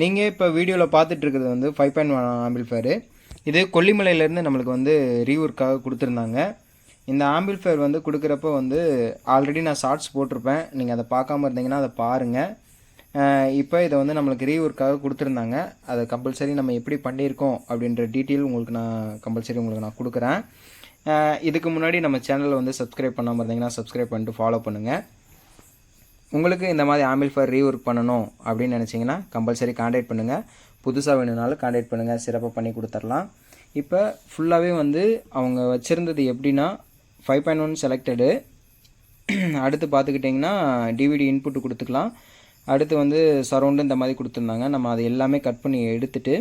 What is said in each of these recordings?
நீங்கள் இப்போ வீடியோவில் பார்த்துட்டு இருக்கிறது வந்து ஃபைவ் பாயிண்ட் ஒன் ஆம்பிள்ஃபேரு இது கொல்லிமலையிலேருந்து நம்மளுக்கு வந்து ரீவூர்க்காக கொடுத்துருந்தாங்க. இந்த ஆம்பிள்ஃபேர் வந்து கொடுக்குறப்ப வந்து ஆல்ரெடி நான் ஷார்ட்ஸ் போட்டிருப்பேன். நீங்கள் அதை பார்க்காம இருந்தீங்கன்னா அதை பாருங்கள் இப்போ இதை வந்து நம்மளுக்கு ரீவூர்க்காக கொடுத்துருந்தாங்க. அதை கம்பல்சரி நம்ம எப்படி பண்ணியிருக்கோம் அப்படின்ற டீட்டெயில் உங்களுக்கு நான் கம்பல்சரி உங்களுக்கு நான் கொடுக்குறேன். இதுக்கு முன்னாடி நம்ம சேனலில் வந்து சப்ஸ்கிரைப் பண்ணாமல் இருந்தீங்கன்னா சப்ஸ்கிரைப் பண்ணிட்டு ஃபாலோ பண்ணுங்கள் உங்களுக்கு இந்த மாதிரி ஆம்பிள்ஃபயர் ரீஒர்க் பண்ணணும் அப்படின்னு நினச்சிங்கன்னா கம்பல்சரி காண்டாக்ட் பண்ணுங்கள் புதுசாக வேணும்னாலும் காண்டாக்ட் பண்ணுங்கள் சிறப்பாக பண்ணி கொடுத்துர்லாம் இப்போ ஃபுல்லாகவே வந்து அவங்க வச்சுருந்தது எப்படின்னா ஃபைவ் பாயிண்ட் ஒன் செலக்டடு அடுத்து பார்த்துக்கிட்டிங்கன்னா டிவிடி இன்புட்டு கொடுத்துக்கலாம். அடுத்து வந்து சரௌண்டு இந்த மாதிரி கொடுத்துருந்தாங்க. நம்ம அது எல்லாமே கட் பண்ணி எடுத்துட்டு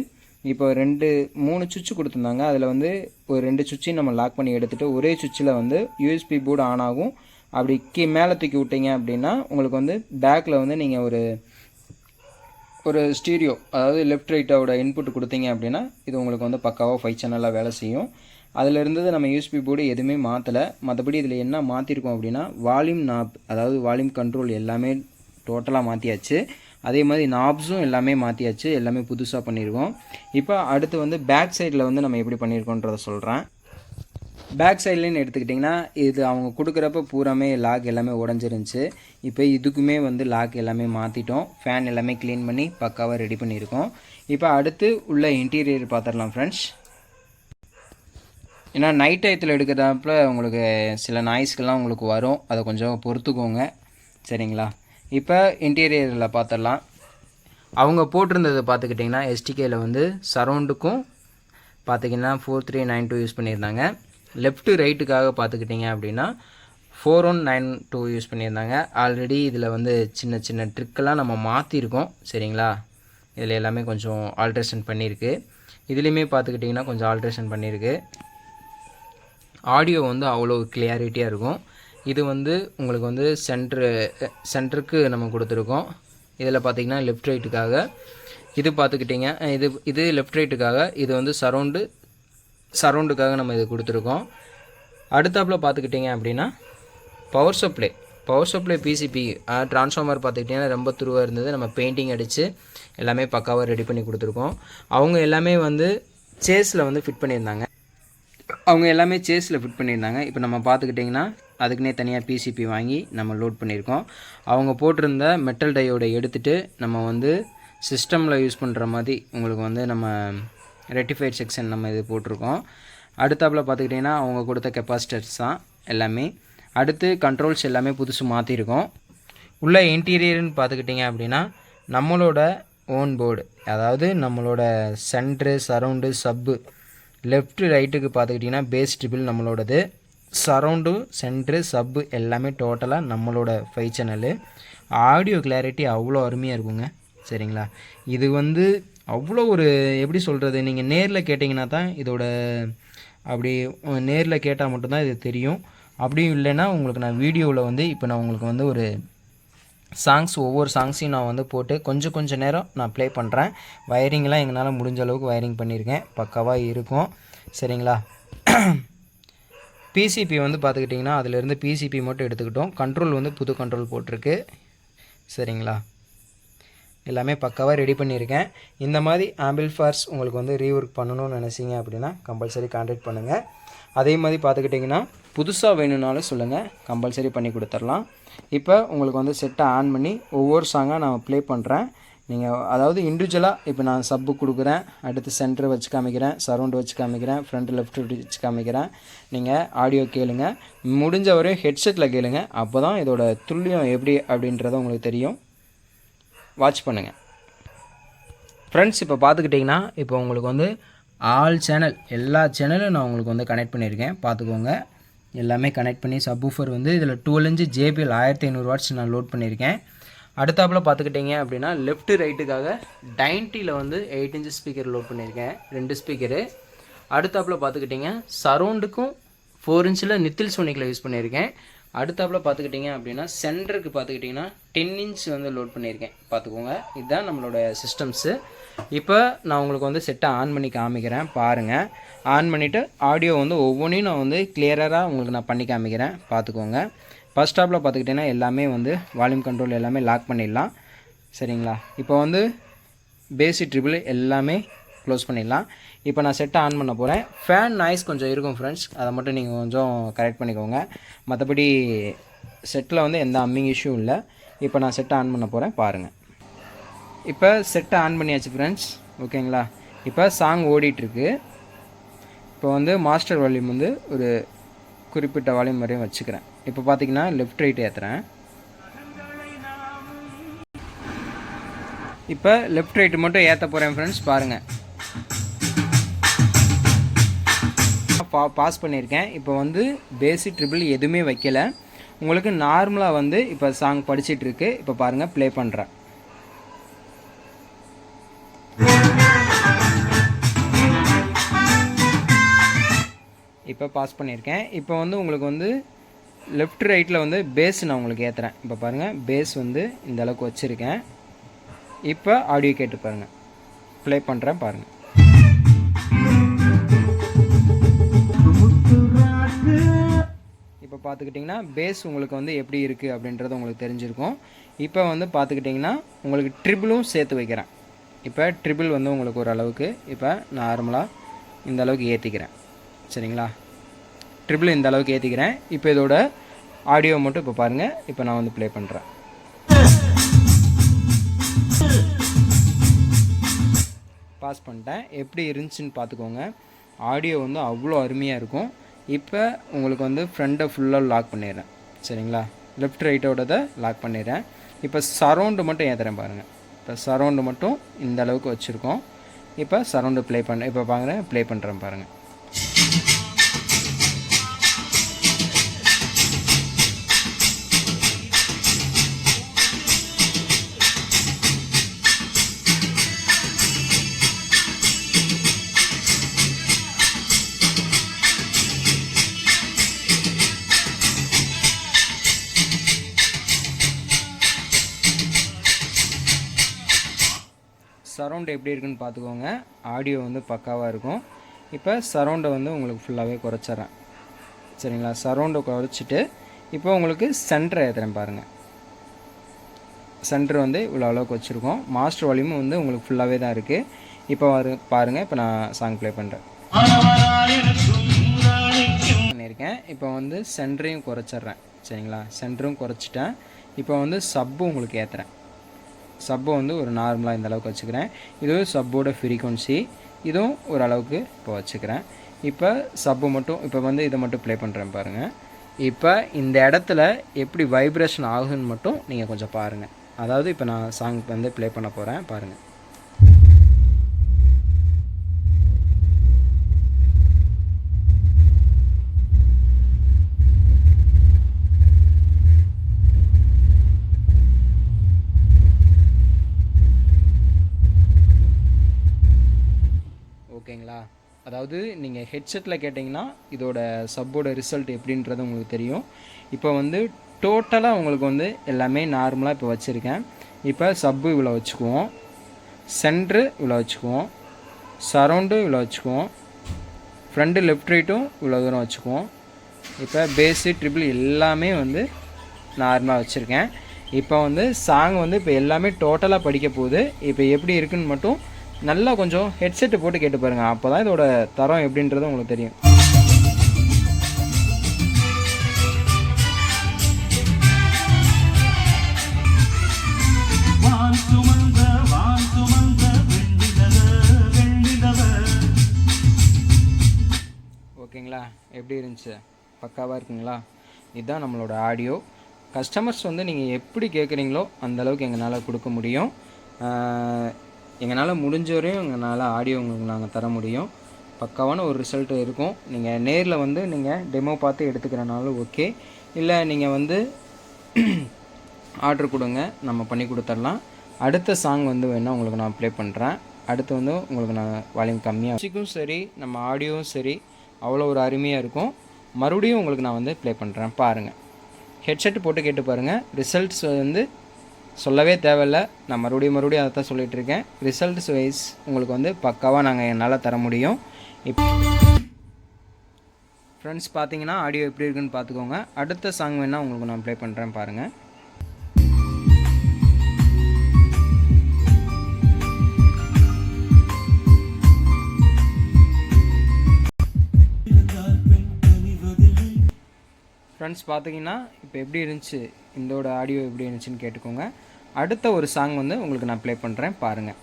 இப்போ ரெண்டு மூணு சுவிட்சு கொடுத்துருந்தாங்க. அதில் வந்து ஒரு ரெண்டு சுவிட்சையும் நம்ம லாக் பண்ணி எடுத்துகிட்டு ஒரே சுவிட்சில் வந்து யூஎஸ்பி போர்டு ஆன் ஆகும். அப்படி கீ மேலே தூக்கி விட்டீங்க அப்படின்னா உங்களுக்கு வந்து பேக்கில் வந்து நீங்கள் ஒரு ஒரு ஸ்டீரியோ அதாவது லெஃப்ட் ரைட்டோட இன்புட் கொடுத்தீங்க அப்படின்னா இது உங்களுக்கு வந்து பக்காவாக ஃபைவ் சேனலாக வேலை செய்யும். அதில் இருந்தது நம்ம யூஸ்பி போர்டு எதுவுமே மாற்றலை மற்றபடி இதில் என்ன மாற்றிருக்கோம் அப்படின்னா வால்யூம் நாப் அதாவது வால்யூம் கண்ட்ரோல் எல்லாமே டோட்டலாக மாற்றியாச்சு அதே மாதிரி நாப்ஸும் எல்லாமே மாற்றியாச்சு எல்லாமே புதுசாக பண்ணியிருக்கோம் இப்போ அடுத்து வந்து பேக் சைடில் வந்து நம்ம எப்படி பண்ணியிருக்கோன்றதை சொல்கிறேன் பேக் சைட்லேன்னு எடுத்துக்கிட்டிங்கன்னா இது அவங்க கொடுக்குறப்ப பூராமே லாக் எல்லாமே உடஞ்சிருந்துச்சு. இப்போ இதுக்குமே வந்து லாக் எல்லாமே மாற்றிட்டோம் ஃபேன் எல்லாமே க்ளீன் பண்ணி பக்காவாக ரெடி பண்ணியிருக்கோம். இப்போ அடுத்து உள்ள இன்டீரியர் பார்த்துடலாம் ஃப்ரெண்ட்ஸ் ஏன்னா நைட் டயத்தில் எடுக்கிறப்பல உங்களுக்கு சில நாய்ஸ்க்கெல்லாம் உங்களுக்கு வரும். அதை கொஞ்சம் பொறுத்துக்கோங்க. சரிங்களா? இப்போ இன்டீரியரில் பார்த்துடலாம் அவங்க போட்டிருந்தது பார்த்துக்கிட்டிங்கன்னா எஸ்டிகேயில் வந்து சரௌண்டுக்கும் பார்த்திங்கன்னா four three nine two use பண்ணியிருந்தாங்க. லெஃப்ட்டு ரைட்டுக்காக பார்த்துக்கிட்டிங்க அப்படின்னா four one nine two use பண்ணியிருந்தாங்க. ஆல்ரெடி இதில் வந்து சின்ன சின்ன ட்ரிக்கெல்லாம் நம்ம மாற்றிருக்கோம் சரிங்களா? இதில் எல்லாமே கொஞ்சம் ஆல்ட்ரேஷன் பண்ணியிருக்கு. இதுலேயுமே பார்த்துக்கிட்டிங்கன்னா கொஞ்சம் ஆல்ட்ரேஷன் பண்ணியிருக்கு. ஆடியோ வந்து அவ்வளோ கிளியாரிட்டியாக இருக்கும். இது வந்து உங்களுக்கு வந்து சென்ட்ரு சென்டருக்கு நம்ம கொடுத்துருக்கோம். இதில் பார்த்தீங்கன்னா லெஃப்ட் ரைட்டுக்காக இது பார்த்துக்கிட்டிங்க. இது இது லெஃப்ட் ரைட்டுக்காக இது வந்து சரௌண்டு சரௌண்டுக்காக நம்ம இது கொடுத்துருக்கோம். அடுத்தாப்பில் பார்த்துக்கிட்டிங்க அப்படின்னா power supply power supply PCB transformer பார்த்துக்கிட்டிங்கன்னா ரொம்ப துருவாக இருந்தது. நம்ம பெயிண்டிங் அடித்து எல்லாமே பக்காவாக ரெடி பண்ணி கொடுத்துருக்கோம். அவங்க எல்லாமே வந்து சேஸில் வந்து ஃபிட் பண்ணியிருந்தாங்க. அவங்க எல்லாமே சேஸில் ஃபிட் பண்ணியிருந்தாங்க. இப்போ நம்ம பார்த்துக்கிட்டிங்கன்னா அதுக்குன்னே தனியாக பிசிபி வாங்கி நம்ம லோட் பண்ணியிருக்கோம். அவங்க போட்டிருந்த மெட்டல் டையோடை எடுத்துகிட்டு நம்ம வந்து சிஸ்டமில் யூஸ் பண்ணுற மாதிரி உங்களுக்கு வந்து நம்ம ரெட்டிஃபைட் செக்ஷன் நம்ம இது போட்டிருக்கோம். அடுத்தாப்பில் பார்த்துக்கிட்டிங்கன்னா அவங்க கொடுத்த கெப்பாசிட்டர்ஸ் தான் எல்லாமே. அடுத்து கண்ட்ரோல்ஸ் எல்லாமே புதுசு மாற்றிருக்கோம் உள்ள இன்டீரியர்னு பார்த்துக்கிட்டிங்க அப்படின்னா நம்மளோட ஓன் போர்டு அதாவது நம்மளோட சென்ட்ரு சரௌண்டு சப்பு லெஃப்ட் ரைட்டுக்கு பார்த்துக்கிட்டிங்கன்னா பேஸ் ட்ரிபிள் நம்மளோடது. சரௌண்டு சென்ட்ரு சப்பு எல்லாமே டோட்டலாக நம்மளோட ஃபைவ் சேனலு ஆடியோ கிளாரிட்டி அவ்வளோ அருமையாக இருக்குங்க. சரிங்களா? இது வந்து அவ்வளோ ஒரு எப்படி சொல்கிறது நீங்கள் நேரில் கேட்டிங்கன்னா தான் இதோட அப்படி நேரில் கேட்டால் மட்டும்தான் இது தெரியும். அப்படியும் இல்லைன்னா உங்களுக்கு நான் வீடியோவில் வந்து இப்போ நான் உங்களுக்கு வந்து ஒரு சாங்ஸ் ஒவ்வொரு சாங்ஸையும் நான் வந்து போட்டு கொஞ்சம் கொஞ்சம் நேரம் நான் ப்ளே பண்ணுறேன் வயரிங்லாம் எங்களால் முடிஞ்ச அளவுக்கு வயரிங் பண்ணியிருக்கேன் பக்காவாக இருக்கும். சரிங்களா? பிசிபி வந்து பார்த்துக்கிட்டிங்கன்னா அதிலேருந்து பிசிபி மட்டும் எடுத்துக்கிட்டோம். கண்ட்ரோல் வந்து புது கண்ட்ரோல் போட்டிருக்கு. சரிங்களா? எல்லாமே பக்காவாக ரெடி பண்ணியிருக்கேன். இந்த மாதிரி ஆம்பிள்ஃபார்ஸ் உங்களுக்கு வந்து ரீஒர்க் பண்ணணும்னு நினச்சிங்க அப்படின்னா கம்பல்சரி காண்டாக்ட் பண்ணுங்கள் அதே மாதிரி பார்த்துக்கிட்டிங்கன்னா புதுசாக வேணும்னாலும் சொல்லுங்கள் கம்பல்சரி பண்ணி கொடுத்துர்லாம் இப்போ உங்களுக்கு வந்து செட்டை ஆன் பண்ணி ஒவ்வொரு சாங்காக நான் ப்ளே பண்ணுறேன் நீங்கள் அதாவது இண்டிவிஜுவலாக இப்போ நான் சப்பு கொடுக்குறேன் அடுத்து சென்டர் வச்சு காமிக்கிறேன் சரௌண்டு வச்சு காமிக்கிறேன் ஃப்ரண்ட் லெஃப்ட் வச்சு காமிக்கிறேன். நீங்கள் ஆடியோ கேளுங்க. முடிஞ்ச வரையும் ஹெட்செட்டில் கேளுங்க. அப்போ தான் இதோட துல்லியம் எப்படி அப்படின்றத உங்களுக்கு தெரியும். வாட்ச் பண்ணுங்கள் ஃப்ரெண்ட்ஸ் இப்போ பார்த்துக்கிட்டிங்கன்னா இப்போ உங்களுக்கு வந்து ஆல் சேனல் எல்லா சேனலும் நான் உங்களுக்கு வந்து கனெக்ட் பண்ணியிருக்கேன். பார்த்துக்கோங்க எல்லாமே கனெக்ட் பண்ணி சப்வூஃபர் வந்து இதில் டுவெல் இன்ச்சு ஜேபிஎல் ஆயிரத்தி ஐநூறு வாட்ஸ் நான் லோட் பண்ணியிருக்கேன். அடுத்தாப்பில் பார்த்துக்கிட்டிங்க அப்படின்னா லெஃப்ட் ரைட்டுக்காக டைன்ட்டியில் வந்து எயிட் இன்ச்சு ஸ்பீக்கர் லோட் பண்ணியிருக்கேன். ரெண்டு ஸ்பீக்கரு அடுத்தாப்பில் பார்த்துக்கிட்டிங்க சரௌண்டுக்கும் ஃபோர் இன்ச்சில் நித்தில் சோனிக்கில் யூஸ் பண்ணியிருக்கேன். அடுத்தாப்பில் பார்த்துக்கிட்டிங்க அப்படின்னா சென்டருக்கு பார்த்துக்கிட்டிங்கன்னா டென் இன்ச் வந்து லோட் பண்ணியிருக்கேன். பார்த்துக்கோங்க இதுதான் நம்மளோட சிஸ்டம்ஸு இப்போ நான் உங்களுக்கு வந்து செட்டை ஆன் பண்ணி காமிக்கிறேன். பாருங்கள் ஆன் பண்ணிவிட்டு ஆடியோ வந்து ஒவ்வொன்றையும் நான் வந்து கிளியராக உங்களுக்கு நான் பண்ணி காமிக்கிறேன். பார்த்துக்கோங்க ஃபஸ்ட் ஸ்டாப்பில் பார்த்துக்கிட்டிங்கன்னா எல்லாமே வந்து வால்யூம் கண்ட்ரோல் எல்லாமே லாக் பண்ணிடலாம். சரிங்களா? இப்போ வந்து பேசி ட்ரிபிள் எல்லாமே க்ளோஸ் பண்ணிடலாம். இப்போ நான் செட்டை ஆன் பண்ண போகிறேன் ஃபேன் நாய்ஸ் கொஞ்சம் இருக்கும் ஃப்ரெண்ட்ஸ் அதை மட்டும் நீங்கள் கொஞ்சம் கரெக்ட் பண்ணிக்கோங்க. மற்றபடி செட்டில் வந்து எந்த அம்மிங் இஷ்யூ இல்லை. இப்போ நான் செட்டை ஆன் பண்ண போகிறேன் பாருங்கள் இப்போ செட்டை ஆன் பண்ணியாச்சு ஃப்ரெண்ட்ஸ் ஓகேங்களா? இப்போ சாங் ஓடிட்டுருக்கு. இப்போ வந்து மாஸ்டர் வால்யூம் வந்து ஒரு குறிப்பிட்ட வால்யூம் வரையும் வச்சுக்கிறேன். இப்போ பார்த்தீங்கன்னா லெஃப்ட் ரைட் ஏற்றுறேன் இப்போ லெஃப்ட் ரைட்டு மட்டும் ஏற்ற போகிறேன் ஃப்ரெண்ட்ஸ் பாருங்கள் பா பாஸ் பண்ணியிருக்கேன். இப்போ வந்து பேசிக் ட்ரிபிள் எதுவுமே வைக்கல. உங்களுக்கு நார்மலாக வந்து இப்போ சாங் படிச்சிட்டு இருக்கு இப்போ பாருங்கள் ப்ளே பண்ணுறேன் இப்போ பாஸ் பண்ணியிருக்கேன். இப்போ வந்து உங்களுக்கு வந்து லெஃப்ட் ரைட்டில் வந்து பேஸ் நான் உங்களுக்கு ஏற்றுறேன் இப்போ பாருங்கள் பேஸ் வந்து இந்த அளவுக்கு வச்சுருக்கேன். இப்போ ஆடியோ கேட்டு பாருங்கள் ப்ளே பண்ணுறேன் பாருங்கள் இப்போ பார்த்துக்கிட்டிங்கன்னா பேஸ் உங்களுக்கு வந்து எப்படி இருக்குது அப்படின்றது உங்களுக்கு தெரிஞ்சிருக்கும். இப்போ வந்து பார்த்துக்கிட்டிங்கன்னா உங்களுக்கு ட்ரிபிளும் சேர்த்து வைக்கிறேன். இப்போ ட்ரிபிள் வந்து உங்களுக்கு ஒரு அளவுக்கு இப்போ நார்மலாக இந்த அளவுக்கு ஏற்றிக்கிறேன் சரிங்களா? ட்ரிபிள் இந்த அளவுக்கு ஏற்றிக்கிறேன் இப்போ இதோட ஆடியோ மட்டும் இப்போ பாருங்கள் இப்போ நான் வந்து ப்ளே பண்ணுறேன் பாஸ் பண்ணிட்டேன். எப்படி இருந்துச்சுன்னு பார்த்துக்கோங்க ஆடியோ வந்து அவ்வளோ அருமையாக இருக்கும். இப்போ உங்களுக்கு வந்து ஃப்ரண்ட்டை ஃபுல்லாக லாக் பண்ணிடுறேன். சரிங்களா? லெஃப்ட் ரைட்டோடதை லாக் பண்ணிடுறேன். இப்போ சரௌண்டு மட்டும் ஏற்றுறேன் பாருங்கள் இப்போ சரௌண்டு மட்டும் இந்த அளவுக்கு வச்சுருக்கோம். இப்போ சரௌண்டு ப்ளே பண்ண இப்போ பாருங்கள் ப்ளே பண்ணுறேன் பாருங்கள் சரௌண்ட் எப்படி இருக்குன்னு பார்த்துக்கோங்க. ஆடியோ வந்து பக்காவாக இருக்கும். இப்போ சரௌண்டை வந்து உங்களுக்கு ஃபுல்லாகவே குறைச்சிட்றேன். சரிங்களா? சரௌண்டை குறைச்சிட்டு இப்போ உங்களுக்கு சென்டரை ஏற்றுறேன் பாருங்கள் சென்டர் வந்து இவ்வளோ அளவுக்கு வச்சுருக்கோம். மாஸ்டர் வால்யூமும் வந்து உங்களுக்கு ஃபுல்லாகவே தான் இருக்குது இப்போ வரு பாருங்கள் இப்போ நான் சாங் ப்ளே பண்ணுறேன் பண்ணியிருக்கேன். இப்போ வந்து சென்டரையும் குறைச்சிட்றேன். சரிங்களா? சென்டரும் குறைச்சிட்டேன். இப்போ வந்து சப்பு உங்களுக்கு ஏற்றுறேன் சப்பை வந்து ஒரு நார்மலாக இந்த அளவுக்கு வச்சுக்கிறேன். இதுவும் சப்போட ஃப்ரீக்குவன்சி இதுவும் ஓரளவுக்கு இப்போ வச்சுக்கிறேன். இப்போ சப்பு மட்டும் இப்போ வந்து இதை மட்டும் ப்ளே பண்ணுறேன் பாருங்கள் இப்போ இந்த இடத்துல எப்படி வைப்ரேஷன் ஆகுதுன்னு மட்டும் நீங்கள் கொஞ்சம் பாருங்கள் அதாவது இப்போ நான் சாங் வந்து ப்ளே பண்ண போகிறேன் பாருங்கள் ஓகேங்களா? அதாவது நீங்கள் ஹெட்செட்டில் கேட்டிங்கன்னா இதோட சப்போட ரிசல்ட் எப்படின்றது உங்களுக்கு தெரியும். இப்போ வந்து டோட்டலாக உங்களுக்கு வந்து எல்லாமே நார்மலாக இப்போ வச்சுருக்கேன். இப்போ சப்பு இவ்வளோ வச்சுக்குவோம். சென்ட்ரு இவ்வளோ வச்சுக்குவோம். சரௌண்டு இவ்வளோ வச்சுக்குவோம். ஃப்ரண்ட்டு லெஃப்ட் ரைட்டும் இவ்வளோ தூரம் வச்சுக்குவோம். இப்போ பேஸு ட்ரிபிள் எல்லாமே வந்து நார்மலாக வச்சுருக்கேன். இப்போ வந்து சாங் வந்து இப்போ எல்லாமே டோட்டலாக படிக்க போகுது. இப்போ எப்படி இருக்குன்னு மட்டும் நல்லா கொஞ்சம் ஹெட்செட்டு போட்டு கேட்டு பாருங்கள் அப்போ தான் இதோட தரம் எப்படின்றது உங்களுக்கு தெரியும். ஓகேங்களா? எப்படி இருந்துச்சு? பக்காவாக இருக்குங்களா? இதுதான் நம்மளோட ஆடியோ கஸ்டமர்ஸ் வந்து நீங்கள் எப்படி கேட்குறீங்களோ அந்த அளவுக்கு எங்களால் கொடுக்க முடியும். எங்களால் முடிஞ்ச வரையும் எங்களால் ஆடியோ உங்களுக்கு நாங்கள் தர முடியும். பக்காவான ஒரு ரிசல்ட் இருக்கும். நீங்கள் நேரில் வந்து நீங்கள் டெமோ பார்த்து எடுத்துக்கிறனாலும் ஓகே இல்லை நீங்கள் வந்து ஆர்டர் கொடுங்க நம்ம பண்ணி கொடுத்துடலாம். அடுத்த சாங் வந்து வேணால் உங்களுக்கு நான் ப்ளே பண்ணுறேன் அடுத்து வந்து உங்களுக்கு நான் வால்யூம் கம்மியாக வச்சுக்கும் சரி நம்ம ஆடியோவும் சரி அவ்வளோ ஒரு அருமையாக இருக்கும். மறுபடியும் உங்களுக்கு நான் வந்து ப்ளே பண்ணுறேன் பாருங்கள் ஹெட்செட் போட்டு கேட்டு பாருங்கள் ரிசல்ட்ஸ் வந்து சொல்லவே தேவையில்லை. நான் மறுபடியும் மறுபடியும் அதை தான் சொல்லிகிட்ருக்கேன் ரிசல்ட்ஸ் வைஸ் உங்களுக்கு வந்து பக்காவாக நாங்கள் என்னால் தர முடியும். இப்போ ஃப்ரெண்ட்ஸ் பார்த்தீங்கன்னா ஆடியோ எப்படி இருக்குன்னு பார்த்துக்கோங்க அடுத்த சாங் வேணால் உங்களுக்கு நான் ப்ளே பண்ணுறேன் பாருங்கள் ஃப்ரெண்ட்ஸ் பார்த்தீங்கன்னா இப்போ எப்படி இருந்துச்சு? இதோட ஆடியோ எப்படி இருந்துச்சுன்னு கேட்டுக்கோங்க. அடுத்த ஒரு சாங் வந்து உங்களுக்கு நான் ப்ளே பண்ணுறேன் பாருங்கள்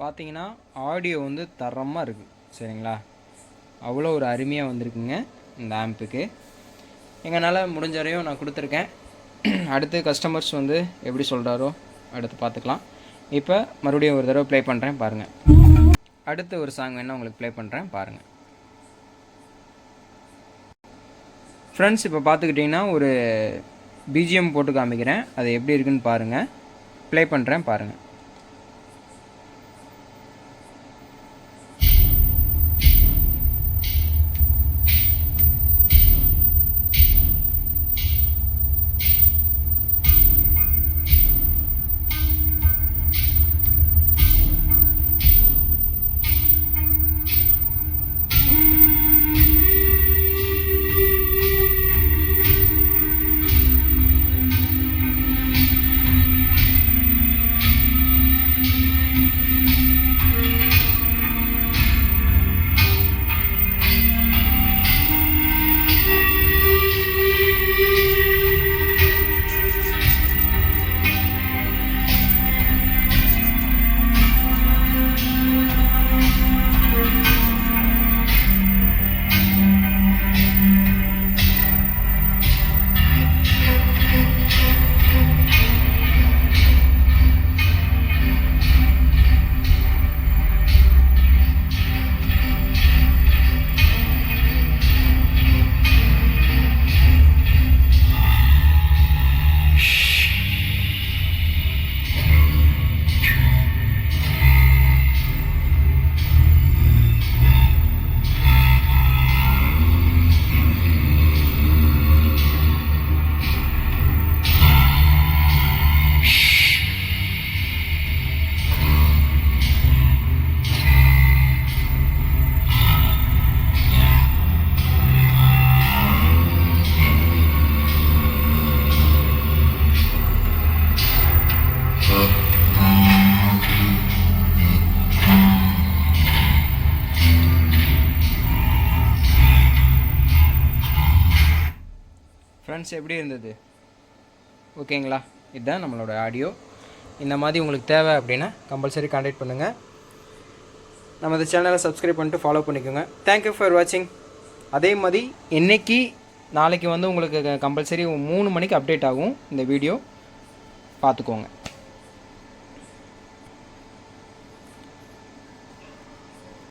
பார்த்தீங்கன்னா ஆடியோ வந்து தரமாக இருக்குது சரிங்களா? அவ்வளோ ஒரு அருமையாக வந்திருக்குங்க இந்த ஆம்புக்கு எங்களால் முடிஞ்ச வரையும் நான் கொடுத்துருக்கேன். அடுத்து கஸ்டமர்ஸ் வந்து எப்படி சொல்கிறாரோ அடுத்து பார்த்துக்கலாம். இப்போ மறுபடியும் ஒரு தடவை ப்ளே பண்ணுறேன் பாருங்கள் அடுத்த ஒரு சாங் வேணால் உங்களுக்கு ப்ளே பண்ணுறேன் பாருங்கள் ஃப்ரெண்ட்ஸ் இப்போ பார்த்துக்கிட்டிங்கன்னா ஒரு பிஜிஎம் போட்டு காமிக்கிறேன். அது எப்படி இருக்குன்னு பாருங்கள் ப்ளே பண்ணுறேன் பாருங்கள் ஃப்ரெண்ட்ஸ் எப்படி இருந்தது? ஓகேங்களா? இதுதான் நம்மளோட ஆடியோ இந்த மாதிரி உங்களுக்கு தேவை அப்படின்னா கம்பல்சரி காண்டாக்ட் பண்ணுங்கள் நமது சேனலை சப்ஸ்கிரைப் பண்ணிட்டு ஃபாலோ பண்ணிக்கோங்க. தேங்க்யூ ஃபார் வாட்சிங் அதே மாதிரி இன்னைக்கு நாளைக்கு வந்து உங்களுக்கு கம்பல்சரி மூணு மணிக்கு அப்டேட் ஆகும் இந்த வீடியோ பார்த்துக்கோங்க.